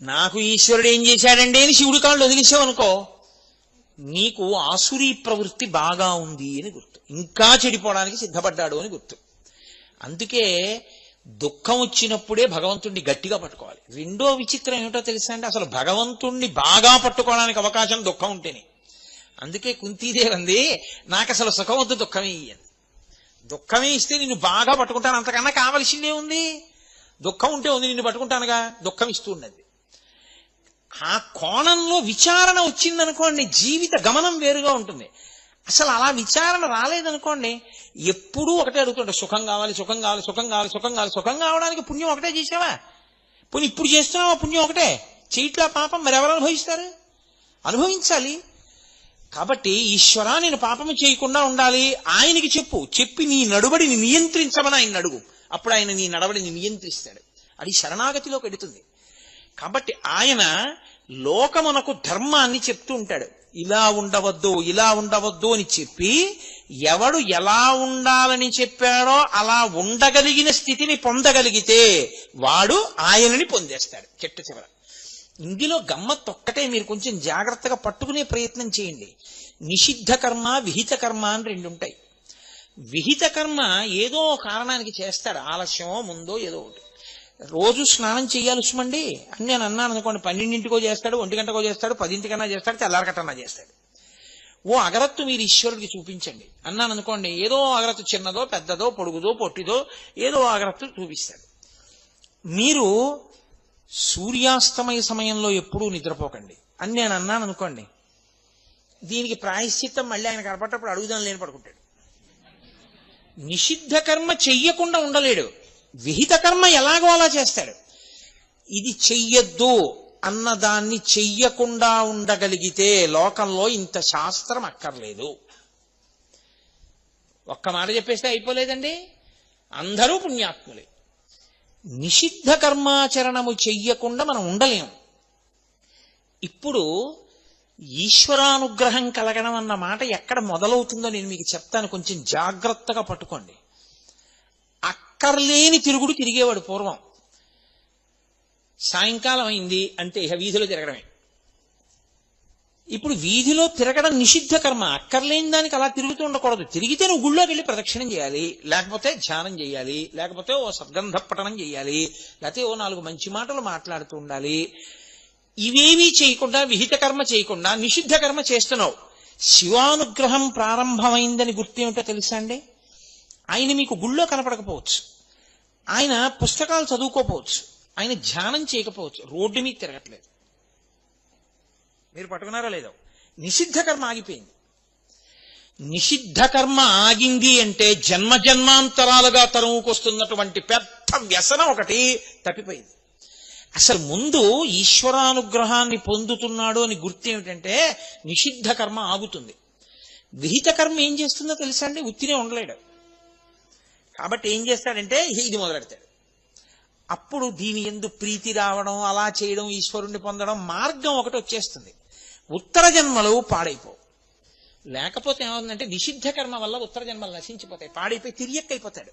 నాకు ఈశ్వరుడు ఏం చేశాడండి అని శివుడి కాళ్ళు వదిలేసావు అనుకో నీకు ఆసురీ ప్రవృత్తి బాగా ఉంది అని గుర్తు. ఇంకా చెడిపోవడానికి సిద్ధపడ్డాడు అని గుర్తు. అందుకే దుఃఖం వచ్చినప్పుడే భగవంతుణ్ణి గట్టిగా పట్టుకోవాలి. రెండో విచిత్రం ఏమిటో తెలుసా అంటే అసలు భగవంతుణ్ణి బాగా పట్టుకోవడానికి అవకాశం దుఃఖం ఉంటేనే. అందుకే కుంతీదేవి అంది నాకు అసలు సుఖం వద్దు దుఃఖమే ఇయ్యండి దుఃఖమే ఇస్తే నిన్ను బాగా పట్టుకుంటాను. అంతకన్నా కావలసిందే ఉంది. దుఃఖం ఉంటే ఉంది నిన్ను పట్టుకుంటానుగా. దుఃఖం ఇస్తూ ఉన్నది. ఆ కోణంలో విచారణ వచ్చిందనుకోండి జీవిత గమనం వేరుగా ఉంటుంది. అసలు అలా విచారణ రాలేదనుకోండి ఎప్పుడూ ఒకటే అడుగుతుంటే సుఖం కావాలి సుఖం కావాలి సుఖం కావాలి సుఖం కావాలి సుఖం కావడానికి పుణ్యం ఒకటే చేసావా? పోనీ ఇప్పుడు చేస్తున్నావా? పుణ్యం ఒకటే. చేయట్లా పాపం మరి ఎవరు అనుభవిస్తారు? అనుభవించాలి. కాబట్టి ఈశ్వరా నేను పాపము చేయకుండా ఉండాలి. ఆయనకి చెప్పు. చెప్పి నీ నడుబడిని నియంత్రించమని ఆయన అడుగు. అప్పుడు ఆయన నీ నడవడిని నియంత్రిస్తాడు. అది శరణాగతిలోకి వెడుతుంది కాబట్టి ఆయన లోకమునకు ధర్మాన్ని చెప్తూ ఉంటాడు. ఇలా ఉండవద్దు ఇలా ఉండవద్దు అని చెప్పి ఎవడు ఎలా ఉండాలని చెప్పాడో అలా ఉండగలిగిన స్థితిని పొందగలిగితే వాడు ఆయనని పొందేస్తాడు చెట్టు చివర. ఇందులో గమ్మత్ ఒక్కటే మీరు కొంచెం జాగ్రత్తగా పట్టుకునే ప్రయత్నం చేయండి. నిషిద్ధ కర్మ విహిత కర్మ అని రెండు ఉంటాయి. విహిత కర్మ ఏదో కారణానికి చేస్తాడు. ఆలస్యమో ముందో ఏదో ఒకటి. రోజు స్నానం చేయాలి ఉష్మండి అని నేను అన్నాను అనుకోండి పన్నెండింటికో చేస్తాడు ఒంటి గంటకో చేస్తాడు పదింటికన్నా చేస్తాడు తెల్లారకట్టన్నా చేస్తాడు. ఓ అగరత్తు మీరు ఈశ్వరుడికి చూపించండి. అన్నాను అనుకోండి ఏదో అగరత్తు చిన్నదో పెద్దదో పొడుగుదో పొట్టిదో ఏదో అగరత్తు చూపిస్తాడు. మీరు సూర్యాస్తమయ సమయంలో ఎప్పుడూ నిద్రపోకండి. అని నేను అన్నాను అనుకోండి దీనికి ప్రాయశ్చిత్తం మళ్ళీ ఆయన కనపడ్డప్పుడు అడుగుదాం లేని పడుకుంటాడు. నిషిద్ధ కర్మ చెయ్యకుండా ఉండలేడు. విహిత కర్మ ఎలాగో అలా చేస్తాడు. ఇది చెయ్యొద్దు అన్నదాన్ని చెయ్యకుండా ఉండగలిగితే లోకంలో ఇంత శాస్త్రం అక్కర్లేదు. ఒక్క మాట చెప్పేస్తే అయిపోలేదండి? అందరూ పుణ్యాత్ములే. నిషిద్ధ కర్మాచరణము చెయ్యకుండా మనం ఉండలేం. ఇప్పుడు ఈశ్వరానుగ్రహం కలగడం అన్న మాట ఎక్కడ మొదలవుతుందో నేను మీకు చెప్తాను. కొంచెం జాగ్రత్తగా పట్టుకోండి. అక్కర్లేని తిరుగుడు తిరిగేవాడు పూర్వం. సాయంకాలం అయింది అంటే ఇక వీధిలో తిరగడమే. ఇప్పుడు వీధిలో తిరగడం నిషిద్ధ కర్మ. అక్కర్లేని దానికి అలా తిరుగుతూ ఉండకూడదు. తిరిగితే నువ్వు గుళ్ళోకి వెళ్ళి ప్రదక్షిణం చేయాలి. లేకపోతే ధ్యానం చేయాలి. లేకపోతే ఓ సద్గంధ పఠనం చేయాలి. లేకపోతే ఓ నాలుగు మంచి మాటలు మాట్లాడుతూ ఉండాలి. ఇవేమీ చేయకుండా విహిత కర్మ చేయకుండా నిషిద్ధ కర్మ చేస్తున్నావు. శివానుగ్రహం ప్రారంభమైందని గుర్తేమిటో తెలుసా అండి? ఆయన మీకు గుళ్ళో కనపడకపోవచ్చు. ఆయన పుస్తకాలు చదువుకోపోవచ్చు ఆయన ధ్యానం చేయకపోవచ్చు. రోడ్డు మీద తిరగట్లేదు. మీరు పట్టుకున్నారా లేదో? నిషిద్ధ కర్మ ఆగిపోయింది. నిషిద్ధ కర్మ ఆగింది అంటే జన్మ జన్మాంతరాలుగా తరువుకొస్తున్నటువంటి పెద్ద వ్యసనం ఒకటి తప్పిపోయింది. అసలు ముందు ఈశ్వరానుగ్రహాన్ని పొందుతున్నాడు అని గుర్తు ఏమిటంటే నిషిద్ధ కర్మ ఆగుతుంది. విహిత కర్మ ఏం చేస్తుందో తెలుసా అండి? ఉత్తినే ఉండలేడు. కాబట్టి ఏం చేస్తాడంటే ఇది మొదలెడతాడు. అప్పుడు దీని ఎందు ప్రీతి రావడం అలా చేయడం ఈశ్వరుణ్ణి పొందడం మార్గం ఒకటి వచ్చేస్తుంది. ఉత్తర జన్మలు పాడైపోవు లేకపోతే ఏమవుతుందంటే నిషిద్ధ కర్మ వల్ల ఉత్తర జన్మలు నశించిపోతాయి. పాడైపోయి తిరియక్కైపోతాడు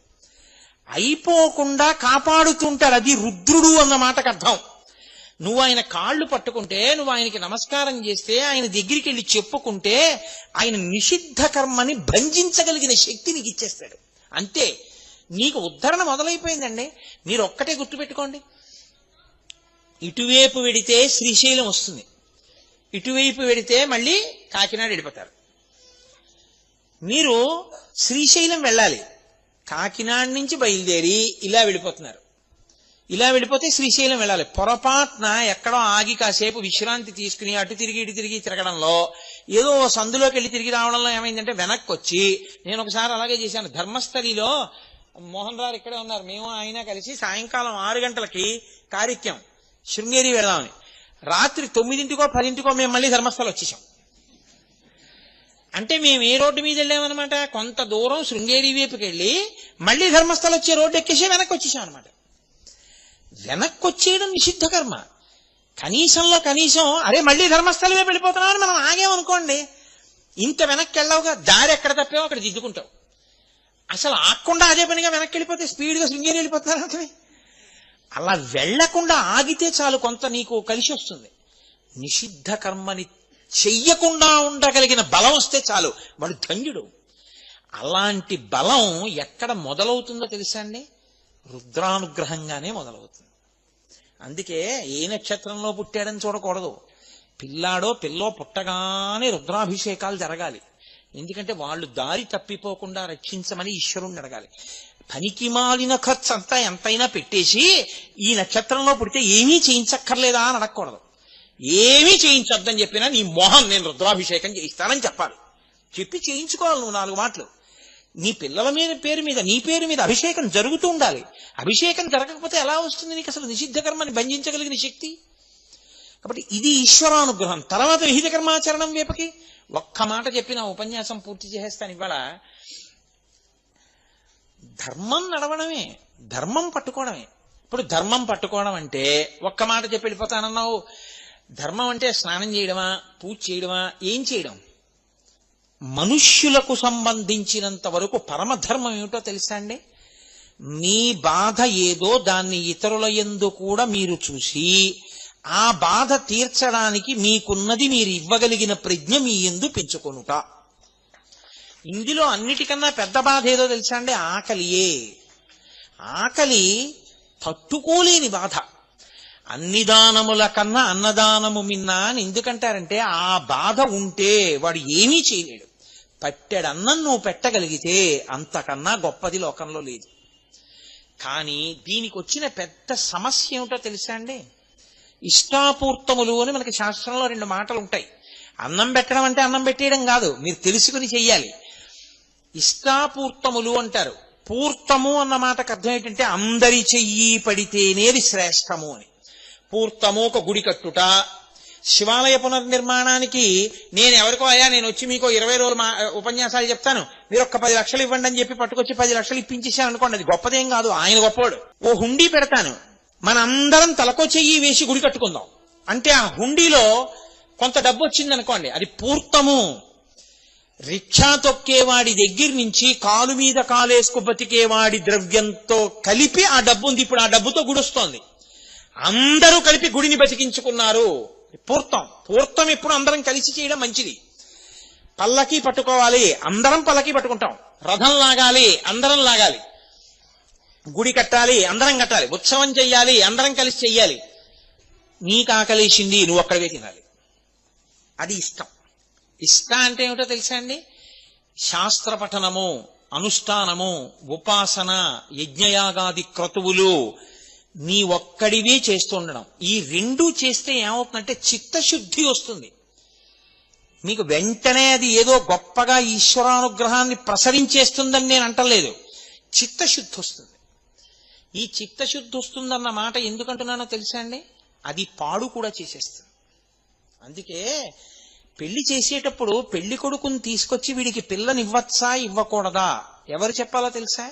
అయిపోకుండా కాపాడుతుంటాడు. అది రుద్రుడు అన్న మాటకు అర్థం. నువ్వు ఆయన కాళ్ళు పట్టుకుంటే నువ్వు ఆయనకి నమస్కారం చేస్తే ఆయన దగ్గరికి వెళ్ళి చెప్పుకుంటే ఆయన నిషిద్ధ కర్మని భంజించగలిగిన శక్తి నీకు ఇచ్చేస్తాడు. అంతే. నీకు ఉద్ధరణ మొదలైపోయిందండి. మీరు ఒక్కటే గుర్తుపెట్టుకోండి. ఇటువైపు వెడితే శ్రీశైలం వస్తుంది. ఇటువైపు వెడితే మళ్ళీ కాకినాడ వెళ్ళిపోతారు. మీరు శ్రీశైలం వెళ్ళాలి. కాకినాడ నుంచి బయలుదేరి ఇలా వెళ్ళిపోతున్నారు. ఇలా వెళ్ళిపోతే శ్రీశైలం వెళ్ళాలి. పొరపాటున ఎక్కడో ఆగి కాసేపు విశ్రాంతి తీసుకుని అటు తిరిగి ఇటు తిరిగి తిరగడంలో ఏదో సందులోకి వెళ్ళి తిరిగి రావడంలో ఏమైందంటే వెనక్కి వచ్చి నేను ఒకసారి అలాగే చేశాను. ధర్మస్థలిలో మోహన్ రావు ఇక్కడే ఉన్నారు. మేము ఆయన కలిసి సాయంకాలం ఆరు గంటలకి కార్యక్రమం శృంగేరి వెళదామని. రాత్రి తొమ్మిదింటికో పదింటికో మేము మళ్ళీ ధర్మస్థలం వచ్చేసాం. అంటే మేము ఏ రోడ్డు మీద వెళ్ళామన్నమాట? కొంత దూరం శృంగేరి వైపుకి వెళ్ళి మళ్ళీ ధర్మస్థలం వచ్చే రోడ్డు ఎక్కేసి వెనక్కి వచ్చేసాం అనమాట వెనక్కి వచ్చేయడం నిషిద్ధ కర్మ. కనీసంలో కనీసం అరే మళ్ళీ ధర్మస్థలం వైపు వెళ్ళిపోతున్నామని మనం ఆగామనుకోండి. ఇంత వెనక్కి వెళ్ళావుగా దారి ఎక్కడ తప్పావో అక్కడ దిద్దుకుంటావు అసలు ఆకుండా అదే పనిగా వెనక్కి వెళ్ళిపోతే స్పీడ్గా శృంగేరి వెళ్ళిపోతున్నారు అర్థమే అలా వెళ్ళకుండా ఆగితే చాలు కొంత నీకు కలిసి వస్తుంది. నిషిద్ధ కర్మని చెయ్యకుండా ఉండగలిగిన బలం వస్తే చాలు. వాడు ధన్యుడు. అలాంటి బలం ఎక్కడ మొదలవుతుందో తెలుసా అండి? రుద్రానుగ్రహంగానే మొదలవుతుంది. అందుకే ఏ నక్షత్రంలో పుట్టాడని చూడకూడదు. పిల్లాడో పిల్లో పుట్టగానే రుద్రాభిషేకాలు జరగాలి. ఎందుకంటే వాళ్ళు దారి తప్పిపోకుండా రక్షించమని ఈశ్వరుణ్ణి అడగాలి. పనికి మాలిన ఖర్చు అంతా ఎంతైనా పెట్టేసి ఈ నక్షత్రంలో పుడితే ఏమీ చేయించక్కర్లేదా అని అడగకూడదు. ఏమీ చేయించొద్దని చెప్పినా నీ మొహం నేను రుద్రాభిషేకం చేయిస్తానని చెప్పాలి. చెప్పి చేయించుకోవాలి నువ్వు నాలుగు మాటలు. నీ పిల్లల మీద పేరు మీద నీ పేరు మీద అభిషేకం జరుగుతూ ఉండాలి. అభిషేకం జరగకపోతే ఎలా వస్తుంది నీకు అసలు నిషిద్ధ కర్మని బంధించగలిగిన శక్తి? కాబట్టి ఇది ఈశ్వరానుగ్రహం. తర్వాత విహిత కర్మాచరణం వేపకి ఒక్క మాట చెప్పి నా ఉపన్యాసం పూర్తి చేసేస్తాను ఇవాళ ధర్మం నడవడమే ధర్మం పట్టుకోవడమే. ఇప్పుడు ధర్మం పట్టుకోవడం అంటే ఒక్క మాట చెప్పి వెళ్ళిపోతానన్నావు. ధర్మం అంటే స్నానం చేయడమా పూజ చేయడమా ఏం చేయడం? మనుష్యులకు సంబంధించినంత వరకు పరమధర్మం ఏమిటో తెలుసా అండి? మీ బాధ ఏదో దాన్ని ఇతరుల ఎందు కూడా మీరు చూసి ఆ బాధ తీర్చడానికి మీకున్నది మీరు ఇవ్వగలిగిన ప్రజ్ఞ మీ ఎందు పెంచుకొనుట. ఇందులో అన్నిటికన్నా పెద్ద బాధ ఏదో తెలుసా అండి? ఆకలియే ఆకలి తట్టుకోలేని బాధ. అన్ని దానముల కన్నా అన్నదానము మిన్నా అని ఎందుకంటారంటే ఆ బాధ ఉంటే వాడు ఏమీ చేయలేడు. పట్టెడు అన్నం నువ్వు పెట్టగలిగితే అంతకన్నా గొప్పది లోకంలో లేదు. కానీ దీనికి వచ్చిన పెద్ద సమస్య ఏమిటో తెలుసా అండి? ఇష్టాపూర్తములు అని మనకి శాస్త్రంలో రెండు మాటలు ఉంటాయి. అన్నం పెట్టడం అంటే అన్నం పెట్టేయడం కాదు మీరు తెలుసుకుని చెయ్యాలి. ఇష్టాపూర్తములు అంటారు. పూర్తము అన్న మాటకు అర్థం ఏంటంటే అందరి చెయ్యి పడితేనేది శ్రేష్టము అని. పూర్తము ఒక గుడి కట్టుట. శివాలయ పునర్నిర్మాణానికి నేను ఎవరికో అయ్యా నేను వచ్చి మీకు ఇరవై రోజులు మా ఉపన్యాసాలు చెప్తాను. మీరు ఒక్క పది లక్షలు ఇవ్వండి అని చెప్పి పట్టుకొచ్చి పది లక్షలు ఇప్పించేసాను అనుకోండి అది గొప్పదేం కాదు ఆయన గొప్పవాడు ఓ హుండీ పెడతాను. మనందరం తలకో చెయ్యి వేసి గుడి కట్టుకుందాం. అంటే ఆ హుండీలో కొంత డబ్బు వచ్చింది అనుకోండి అది పూర్తము. రిక్షా తొక్కేవాడి దగ్గర నుంచి కాలు మీద కాలేసుకు బతికేవాడి ద్రవ్యంతో కలిపి ఆ డబ్బు ఉంది ఇప్పుడు ఆ డబ్బుతో గుడొస్తోంది అందరూ కలిపి గుడిని బతికించుకున్నారు. పూర్తం. పూర్తం ఎప్పుడు అందరం కలిసి చేయడం మంచిది. పల్లకి పట్టుకోవాలి అందరం పల్లకి పట్టుకుంటాం. రథం లాగాలి అందరం లాగాలి. గుడి కట్టాలి అందరం కట్టాలి ఉత్సవం చెయ్యాలి అందరం కలిసి చెయ్యాలి. నీకు ఆకలేసింది నువ్వు ఒక్కడివే తినాలి. అది ఇష్టం. ఇష్ట అంటే ఏమిటో తెలుసా అండి? శాస్త్ర పఠనము అనుష్ఠానము ఉపాసన యజ్ఞయాగాది క్రతువులు నీ ఒక్కడివే చేస్తుండడం ఈ రెండు చేస్తే ఏమవుతుందంటే చిత్తశుద్ధి వస్తుంది. మీకు వెంటనే అది ఏదో గొప్పగా ఈశ్వరానుగ్రహాన్ని ప్రసరించేస్తుందని నేను అంటలేదు. చిత్తశుద్ధి వస్తుంది. ఈ చిత్తశుద్ధి వస్తుందన్న మాట ఎందుకంటున్నానో తెలుసా అండి? అది పాడు కూడా చేసేస్తుంది. అందుకే పెళ్ళి చేసేటప్పుడు పెళ్ళి కొడుకుని తీసుకొచ్చి వీడికి పిల్లనివ్వచ్చా ఇవ్వకూడదా? ఎవరు చెప్పాలో తెలుసా?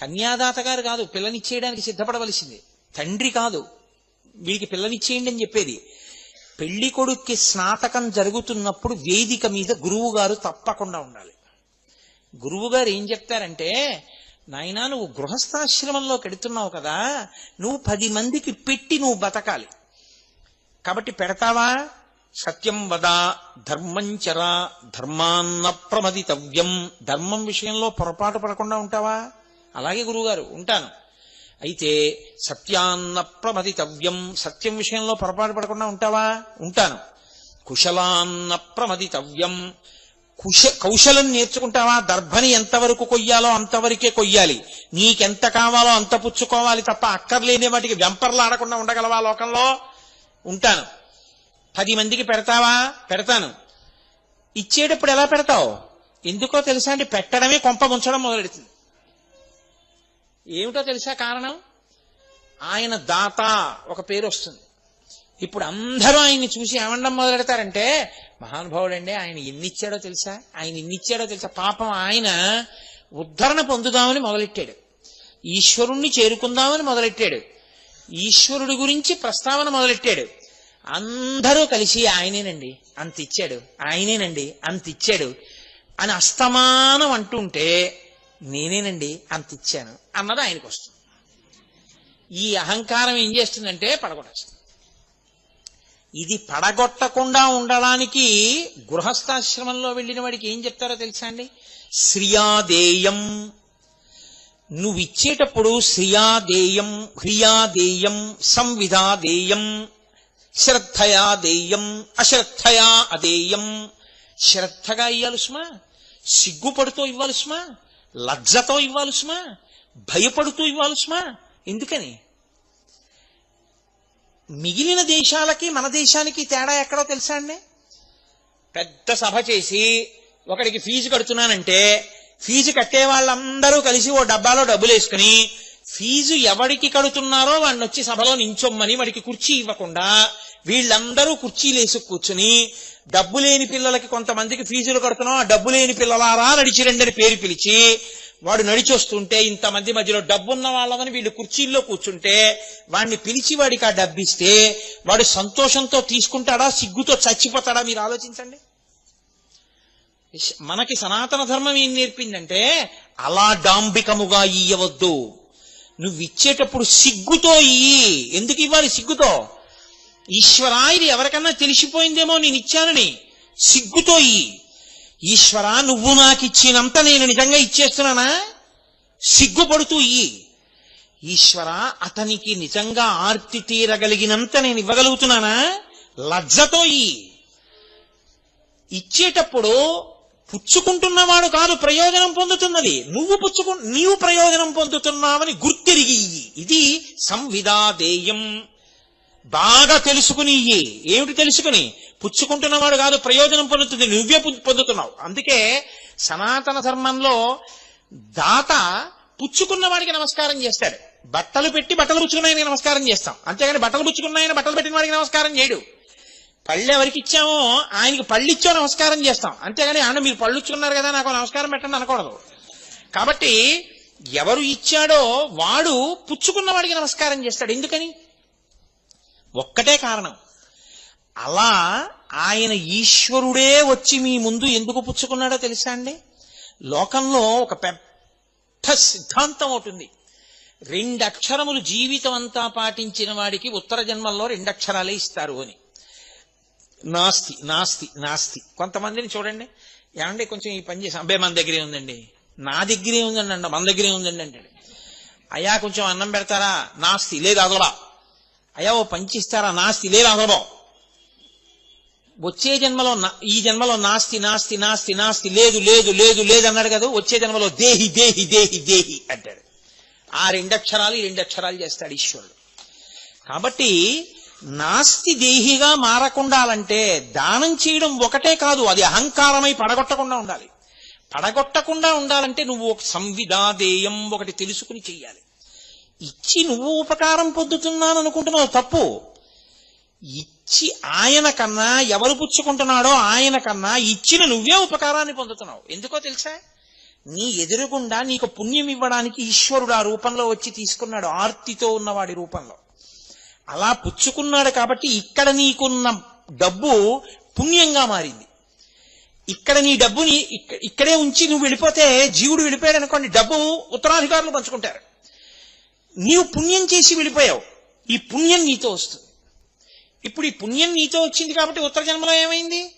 కన్యాదాత గారు కాదు పిల్లనిచ్చేయడానికి సిద్ధపడవలసింది. తండ్రి కాదు వీడికి పిల్లనిచ్చేయండి అని చెప్పేది. పెళ్ళి కొడుక్కి స్నాతకం జరుగుతున్నప్పుడు వేదిక మీద గురువు గారు తప్పకుండా ఉండాలి. గురువు గారు ఏం చెప్తారంటే నాయనా నువ్వు గృహస్థాశ్రమంలో కడుతున్నావు కదా. నువ్వు పది మందికి పెట్టి నువ్వు బతకాలి. కాబట్టి పెడతావా? సత్యం వదా ధర్మంచర ధర్మాన్న ప్రమదితవ్యం. ధర్మం విషయంలో పొరపాటు పడకుండా ఉంటావా? అలాగే గురువుగారు ఉంటాను. అయితే సత్యాన్న ప్రమదితవ్యం సత్యం విషయంలో పొరపాటు పడకుండా ఉంటావా? ఉంటాను. కుశలాన్న ప్రమదితవ్యం కుశ కౌశలం నేర్చుకుంటావా? దర్భని ఎంతవరకు కొయ్యాలో అంతవరకే కొయ్యాలి. నీకెంత కావాలో అంత పుచ్చుకోవాలి తప్ప అక్కర్లేని వాటికి వెంపర్లు ఆడకుండా ఉండగలవా లోకంలో? ఉంటాను. పది మందికి పెడతావా? పెడతాను. ఇచ్చేటప్పుడు ఎలా పెడతావు? ఎందుకో తెలుసా అండి పెట్టడమే కొంప ముంచడం మొదలెడుతుంది. ఏమిటో తెలుసా కారణం? ఆయన దాత ఒక పేరు వస్తుంది. ఇప్పుడు అందరూ ఆయన్ని చూసి ఏమండం మొదలెడతారంటే మహానుభావుడండి ఆయన ఎన్ని ఇచ్చాడో తెలుసా? ఆయన ఎన్ని ఇచ్చాడో తెలుసా? పాపం ఆయన ఉద్ధరణ పొందుదామని మొదలెట్టాడు. ఈశ్వరుణ్ణి చేరుకుందామని మొదలెట్టాడు. ఈశ్వరుడి గురించి ప్రస్తావన మొదలెట్టాడు. అందరూ కలిసి ఆయనేనండి అంత ఇచ్చాడు ఆయనేనండి అంత ఇచ్చాడు అని అస్తమానం అంటుంటే నేనేనండి అంత ఇచ్చాను అన్నది ఆయనకు వస్తుంది ఈ అహంకారం ఏం చేస్తుందంటే పడగొట్టచ్చు ఇది పడగొట్టకుండా ఉండడానికి గృహస్థాశ్రమంలో వెళ్ళిన వాడికి ఏం చెప్తారో తెలుసా అండి? శ్రియాదేయం. నువ్వు ఇచ్చేటప్పుడు శ్రియాదేయం హ్రియాదేయం సంవిధాదేయం శ్రద్ధయా దేయం అశ్రద్ధయా అదేయం శ్రద్ధగా ఇవ్వాలి సుమా? సిగ్గుపడుతూ ఇవ్వాలి సుమా? లజ్జతో ఇవ్వాలి సుమా? భయపడుతూ ఇవ్వాలి సుమా? ఎందుకని? మిగిలిన దేశాలకి మన దేశానికి తేడా ఎక్కడో తెలుసా అండి? పెద్ద సభ చేసి ఒకడికి ఫీజు కడుతున్నానంటే ఫీజు కట్టే వాళ్ళందరూ కలిసి ఓ డబ్బాలో డబ్బులు వేసుకుని ఫీజు ఎవడికి కడుతున్నారో వాడిని వచ్చి సభలో నించొమ్మని వాడికి కుర్చీ ఇవ్వకుండా వీళ్ళందరూ కుర్చీలు వేసి కూర్చుని డబ్బు లేని పిల్లలకి కొంతమందికి ఫీజులు కడుతున్నాం ఆ డబ్బు లేని పిల్లలారా నడిచిరండి అని పేరు పిలిచి వాడు నడిచొస్తుంటే ఇంతమంది మధ్యలో డబ్బున్న వాళ్ళమని వీళ్ళు కుర్చీల్లో కూర్చుంటే వాడిని పిలిచి వాడికి ఆ డబ్బిస్తే వాడు సంతోషంతో తీసుకుంటాడా సిగ్గుతో చచ్చిపోతాడా మీరు ఆలోచించండి. మనకి సనాతన ధర్మం ఏం నేర్పిందంటే అలా డాంబికముగా ఇయ్యవద్దు నువ్వు ఇచ్చేటప్పుడు సిగ్గుతో ఇయ్యి ఎందుకు ఇవ్వాలి సిగ్గుతో? ఈశ్వరా ఇది ఎవరికన్నా తెలిసిపోయిందేమో నేను ఇచ్చానని సిగ్గుతో ఇయ్యి ఈశ్వరా నువ్వు నాకు ఇచ్చినంత నేను నిజంగా ఇచ్చేస్తున్నానా? సిగ్గుపడుతూ ఇయ్యి ఈశ్వర అతనికి నిజంగా ఆర్తి తీరగలిగినంత నేను ఇవ్వగలుగుతున్నానా? లజ్జతో ఇయ్యి ఇచ్చేటప్పుడు పుచ్చుకుంటున్నవాడు కాదు ప్రయోజనం పొందుతున్నది. నువ్వు పుచ్చుకు నీవు ప్రయోజనం పొందుతున్నావని గుర్తిరిగి ఇది ఇది సంవిధాదేయం బాగా తెలుసుకుని ఏమిటి తెలుసుకుని? పుచ్చుకుంటున్నవాడు కాదు ప్రయోజనం పొందుతుంది నువ్వే పొందుతున్నావు. అందుకే సనాతన ధర్మంలో దాత పుచ్చుకున్న వాడికి నమస్కారం చేస్తాడు. బట్టలు పెట్టి బట్టలు పుచ్చుకున్న ఆయనకి నమస్కారం చేస్తాం. అంతేగాని బట్టలు పుచ్చుకున్న ఆయన బట్టలు పెట్టిన వాడికి నమస్కారం చేయడు. పళ్ళు ఎవరికి ఇచ్చామో ఆయనకి పళ్ళు ఇచ్చో నమస్కారం చేస్తాం. అంతేగాని ఆయన మీరు పళ్ళు ఇచ్చుకున్నారు కదా నాకు నమస్కారం పెట్టండి అనకూడదు. కాబట్టి ఎవరు ఇచ్చాడో వాడు పుచ్చుకున్న వాడికి నమస్కారం చేస్తాడు. ఎందుకని? ఒక్కటే కారణం. అలా ఆయన ఈశ్వరుడే వచ్చి మీ ముందు ఎందుకు పుచ్చుకున్నాడో తెలుసా అండి? లోకంలో ఒక పెద్ద సిద్ధాంతం ఉంటుంది రెండు అక్షరములు జీవితం అంతా పాటించిన వాడికి ఉత్తర జన్మల్లో రెండు అక్షరాలే ఇస్తారు అని. నాస్తి నాస్తి నాస్తి. కొంతమందిని చూడండి. ఏమండి కొంచెం ఈ పని చేసి అబ్బాయి మన దగ్గరే ఉందండి. నా దగ్గరే ఉందండి అంట మన దగ్గరే ఉందండి అంటాడు. అయ్యా కొంచెం అన్నం పెడతారా? నాస్తి. లేదు అదోలా అయ్యా ఓ పంచిస్తారా నాస్తి లేదు అనుభవం వచ్చే జన్మలో ఈ జన్మలో నాస్తి నాస్తి నాస్తి నాస్తి లేదు లేదు లేదు లేదు అన్నాడు కదా వచ్చే జన్మలో దేహి దేహి దేహి దేహి అంటాడు. ఆ రెండక్షరాలు ఈ రెండక్షరాలు చేస్తాడు ఈశ్వరుడు. కాబట్టి నాస్తి దేహిగా మారకుండాలంటే దానం చేయడం ఒకటే కాదు అది అహంకారమై పడగొట్టకుండా ఉండాలి. పడగొట్టకుండా ఉండాలంటే నువ్వు ఒక సంవిధాదేయం ఒకటి తెలుసుకుని చెయ్యాలి. ఇచ్చి నువ్వు ఉపకారం పొందుతున్నాను అనుకుంటున్నావు తప్పు. ఇచ్చి ఆయన కన్నా ఎవరు పుచ్చుకుంటున్నాడో ఆయన కన్నా ఇచ్చిన నువ్వే ఉపకారాన్ని పొందుతున్నావు. ఎందుకో తెలుసా? నీ ఎదురుగుండా నీకు పుణ్యం ఇవ్వడానికి ఈశ్వరుడు ఆ రూపంలో వచ్చి తీసుకున్నాడు ఆర్తితో ఉన్నవాడి రూపంలో. అలా పుచ్చుకున్నాడు కాబట్టి ఇక్కడ నీకున్న డబ్బు పుణ్యంగా మారింది. ఇక్కడ నీ డబ్బుని ఇక్కడే ఉంచి నువ్వు వెళ్ళిపోతే జీవుడు వెళ్ళిపోయాడు అనుకోండి డబ్బు ఉత్తరాధికారులు పంచుకుంటారు. నీవు పుణ్యం చేసి వెళ్ళిపోయావు. ఈ పుణ్యం నీతో వస్తుంది. ఇప్పుడు ఈ పుణ్యం నీతో వచ్చింది కాబట్టి ఉత్తర జన్మలో ఏమైంది?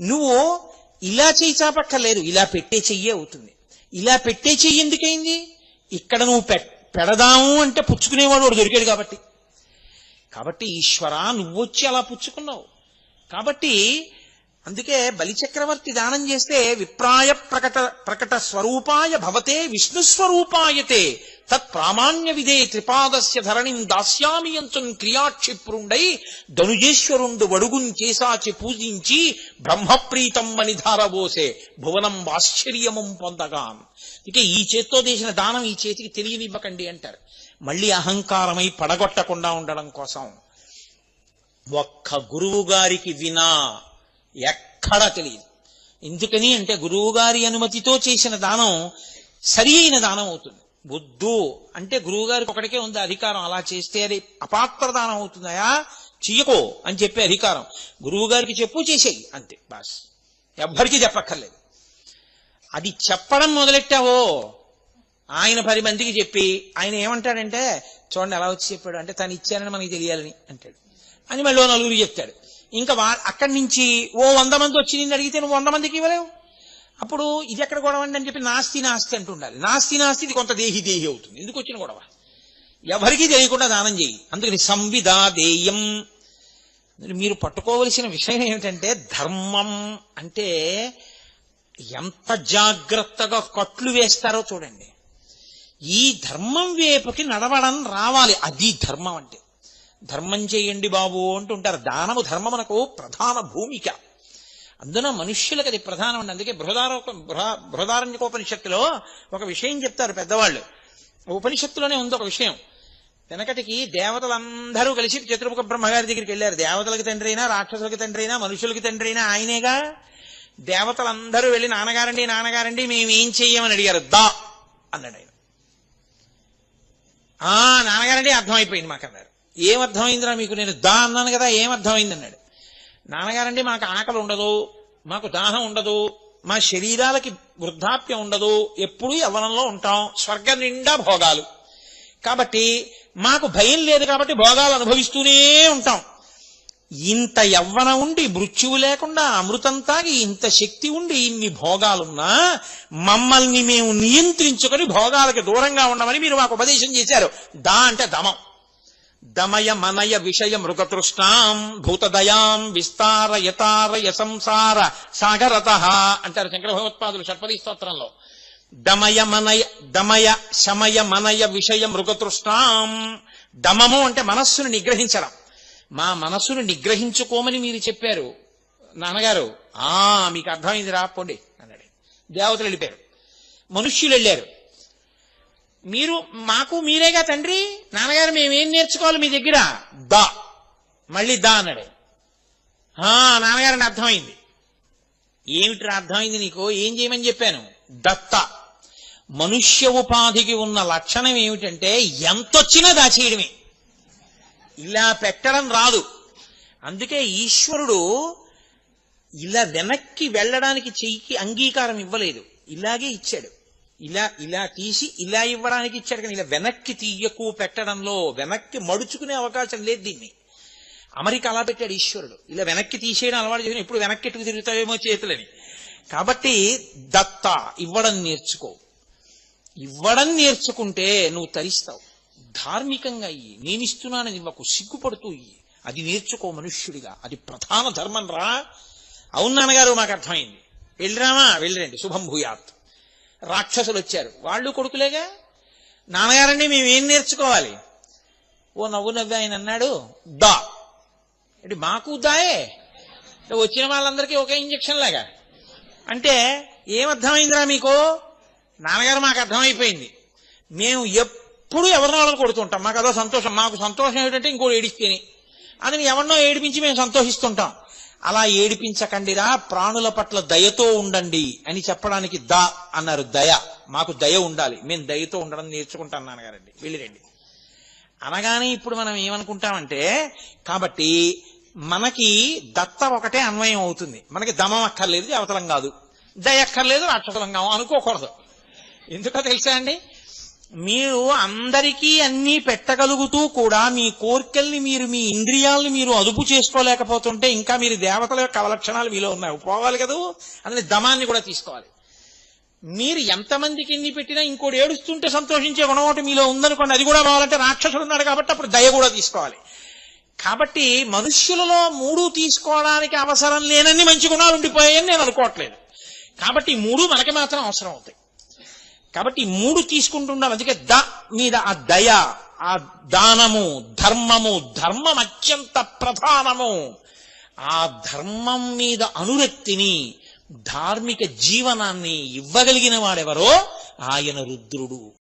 నువ్వు ఇలా చేయి చాపక్కర్లేదు. ఇలా పెట్టే చెయ్యే అవుతుంది. ఇలా పెట్టే చెయ్యి ఎందుకైంది? ఇక్కడ నువ్వు పె పెడదాము అంటే పుచ్చుకునేవాడు వాడు దొరికాడు కాబట్టి. కాబట్టి ఈశ్వరా నువ్వు వచ్చి అలా పుచ్చుకున్నావు. కాబట్టి అందుకే బలిచక్రవర్తి దానం చేస్తే విప్రాయ ప్రకట ప్రకట స్వరూపాయ భవతే విష్ణు స్వరూపాయతే. తత్ ప్రామాణ్య విదే త్రిపాదస్య ధరణిం దాస్యామి అంచున్ క్రియాక్షిప్రుండై ధనుజేశ్వరుండు వడుగుం చేసాచి పూజించి బ్రహ్మప్రీతమ్మని ధారబోసే. భువనం ఆశ్చర్యమం పొందగాన్ ఇక ఈ చేత్తో చేసిన దానం ఈ చేతికి తెలియనివ్వకండి అంటారు. మళ్ళీ అహంకారమై పడగొట్టకుండా ఉండడం కోసం ఒక్క గురువు గారికి వినా ఎక్కడా తెలియదు. ఎందుకని అంటే గురువుగారి అనుమతితో చేసిన దానం సరి అయిన దానం అవుతుంది. బుద్ధు అంటే గురువుగారికి ఒకటికే ఉంది అధికారం. అలా చేస్తే అది అపాత్ర దానం అవుతుందయా? చెయ్యకో అని చెప్పే అధికారం. గురువుగారికి చెప్పు చేసేయి అంతే బాస్. ఎవ్వరికీ చెప్పక్కర్లేదు. అది చెప్పడం మొదలెట్టావో? ఆయన పది మందికి చెప్పి ఆయన ఏమంటాడంటే చూడండి ఎలా వచ్చి చెప్పాడు? అంటే తను ఇచ్చానని మనకి తెలియాలని అంటాడు. అని మళ్ళీ నలుగురు చెప్తాడు. ఇంకా వా అక్కడి నుంచి ఓ వంద మంది వచ్చి నిన్ను అడిగితే నువ్వు వంద మందికి ఇవ్వలేవు? అప్పుడు ఇది ఎక్కడ గొడవ అండి అని చెప్పి నాస్తి నాస్తి అంటుండాలి. నాస్తి నాస్తి ఇది కొంత దేహి దేహి అవుతుంది. ఎందుకు వచ్చిన గొడవ? ఎవరికీ తెలియకుండా దానం చేయి. అందుకని సంవిదా దేయం. మీరు పట్టుకోవలసిన విషయం ఏమిటంటే ధర్మం అంటే ఎంత జాగ్రత్తగా కట్లు వేస్తారో చూడండి. ఈ ధర్మం వైపుకి నడవడం రావాలి. అది ధర్మం అంటే. ధర్మం చేయండి బాబు అంటుంటారు. దానము ధర్మమునకు ప్రధాన భూమిక. అందున మనుష్యులకు అది ప్రధానం అండి. అందుకే బృహదార బృహదారణ్యకోపనిషత్తులో ఒక విషయం చెప్తారు పెద్దవాళ్ళు. ఉపనిషత్తులోనే ఉంది ఒక విషయం. వెనకటికి దేవతలందరూ కలిసి చతుర్ముఖ బ్రహ్మగారి దగ్గరికి వెళ్ళారు. దేవతలకు తండ్రి అయినా రాక్షసులకి తండ్రి అయినా మనుషులకి తండ్రి అయినా ఆయనేగా? దేవతలందరూ వెళ్ళి నాన్నగారండి నాన్నగారండి మేము ఏం చెయ్యమని అడిగారు. దా! అన్నాడు ఆయన. ఆ నాన్నగారండి అర్థమైపోయింది మాకన్నారు. ఏమర్థమైందిరా ఏం మీకు? నేను దా అన్నాను కదా ఏం అర్థమైంది అన్నాడు నాన్నగారండి మాకు ఆకలి ఉండదు మాకు దాహం ఉండదు మా శరీరాలకి వృద్ధాప్యం ఉండదు ఎప్పుడూ యవ్వనంలో ఉంటాం స్వర్గం నిండా భోగాలు. కాబట్టి మాకు భయం లేదు కాబట్టి భోగాలు అనుభవిస్తూనే ఉంటాం. ఇంత యవ్వన ఉండి మృత్యువు లేకుండా అమృతం తాగి ఇంత శక్తి ఉండి ఇన్ని భోగాలున్నా మమ్మల్ని మేము నియంత్రించుకొని భోగాలకు దూరంగా ఉండమని మీరు మాకు ఉపదేశం చేశారు. దా అంటే దమం. దమయ మనయ విషయ మృగతృష్ణాం భూతదయాం విస్తార యతారయ సంసార సాగరత అంటారు శంకర భగవత్పాదులు షట్పది స్తోత్రంలో. దమయ మనయ దమయ శమయ మనయ విషయ మృగతృష్ణాం దమము అంటే మనస్సును నిగ్రహించడం. మా మనస్సును నిగ్రహించుకోమని మీరు చెప్పారు. నాన్నగారు ఆ మీకు అర్థమైంది రా పోండి అన్నాడు. దేవతలు వెళ్ళిపోయారు. మనుష్యులు వెళ్ళారు. మీరు మాకు మీరేగా తండ్రి? నాన్నగారు మేమేం నేర్చుకోవాలి మీ దగ్గర? దా. మళ్ళీ దా అన్నాడు. నాన్నగారిని అర్థమైంది. ఏమిటి అర్థమైంది నీకు? ఏం చేయమని చెప్పాను? దత్త. మనుష్య ఉపాధికి ఉన్న లక్షణం ఏమిటంటే ఎంతొచ్చినా దాచేయడమే. ఇలా పెట్టడం రాదు. అందుకే ఈశ్వరుడు ఇలా వెనక్కి వెళ్ళడానికి చెయ్యికి అంగీకారం ఇవ్వలేదు. ఇలాగే ఇచ్చాడు. ఇలా ఇలా తీసి ఇలా ఇవ్వడానికి ఇచ్చాడు కానీ ఇలా వెనక్కి తీయకు పెట్టడంలో వెనక్కి మడుచుకునే అవకాశం లేదు దీన్ని. అమెరికా అలా పెట్టాడు ఈశ్వరుడు. ఇలా వెనక్కి తీసేయడం అలవాటు చేసిన ఎప్పుడు వెనక్కి ఎట్టుకు తిరుగుతావేమో చేతులని. కాబట్టి దత్త ఇవ్వడం నేర్చుకో. ఇవ్వడం నేర్చుకుంటే నువ్వు తరిస్తావు. ధార్మికంగా ఇయ్యి. నేను ఇస్తున్నానని ఇవ్వకు. సిగ్గుపడుతూ ఇయ్యి. అది నేర్చుకో మనుష్యుడిగా. అది ప్రధాన ధర్మం రా. అవును నాన్నగారు మాకు అర్థమైంది. వెళ్ళిరామా? వెళ్ళిరండి. శుభం భూయాత్. రాక్షసులు వచ్చారు. వాళ్ళు కొడుకులేగా? నాన్నగారండి మేము ఏం నేర్చుకోవాలి? ఓ నవ్వు నవ్వి ఆయన అన్నాడు దా. అంటే మాకు దాయే? వచ్చిన వాళ్ళందరికీ ఒకే ఇంజక్షన్ లాగా. అంటే ఏమర్థమైందిరా మీకు? నాన్నగారు మాకు అర్థమైపోయింది. మేము ఎప్పుడు ఎవరినో వాళ్ళని కొడుతుంటాం. మాకు అదో సంతోషం. మాకు సంతోషం ఏమిటంటే ఇంకోటి ఏడిస్తేనే. అని ఎవరినో ఏడిపించి మేము సంతోషిస్తుంటాం. అలా ఏడిపించకండిరా ప్రాణుల పట్ల దయతో ఉండండి అని చెప్పడానికి ద అన్నారు దయ. మాకు దయ ఉండాలి. మేము దయతో ఉండడం నేర్చుకుంటాం నాన్నగారండి వెళ్ళిరండి అనగానే ఇప్పుడు మనం ఏమనుకుంటామంటే కాబట్టి మనకి దత్త ఒకటే అన్వయం అవుతుంది. మనకి దమం అక్కర్లేదు దేవతలం కాదు. దయ అక్కర్లేదు రాక్షసలం కాదు అనుకోకూడదు. ఎందుకో తెలుసా అండి? మీరు అందరికీ అన్నీ పెట్టగలుగుతూ కూడా మీ కోరికల్ని మీరు మీ ఇంద్రియాలని మీరు అదుపు చేసుకోలేకపోతుంటే ఇంకా మీరు దేవతల యొక్క అవలక్షణాలు మీలో ఉన్నాయి. పోవాలి కదా? అందులో దమాన్ని కూడా తీసుకోవాలి. మీరు ఎంతమందికి ఎన్ని పెట్టినా ఇంకోటి ఏడుస్తుంటే సంతోషించే గుణం ఒకటి మీలో ఉందనుకోండి అది కూడా పోవాలంటే రాక్షసుడు ఉన్నాడు కాబట్టి అప్పుడు దయ కూడా తీసుకోవాలి. కాబట్టి మనుష్యులలో మూడు తీసుకోవడానికి అవసరం లేనన్ని మంచి గుణాలు ఉండిపోయాయని నేను అనుకోవట్లేదు. కాబట్టి మూడు మనకి మాత్రం అవసరం అవుతాయి. కాబట్టి ఈ మూడు తీసుకుంటుండాలి అందుకే ద మీద ఆ దయ ఆ దానము ధర్మము ధర్మం అత్యంత ప్రధానము. ఆ ధర్మం మీద అనురక్తిని ధార్మిక జీవనాన్ని ఇవ్వగలిగిన వాడెవరో? ఆయన రుద్రుడు.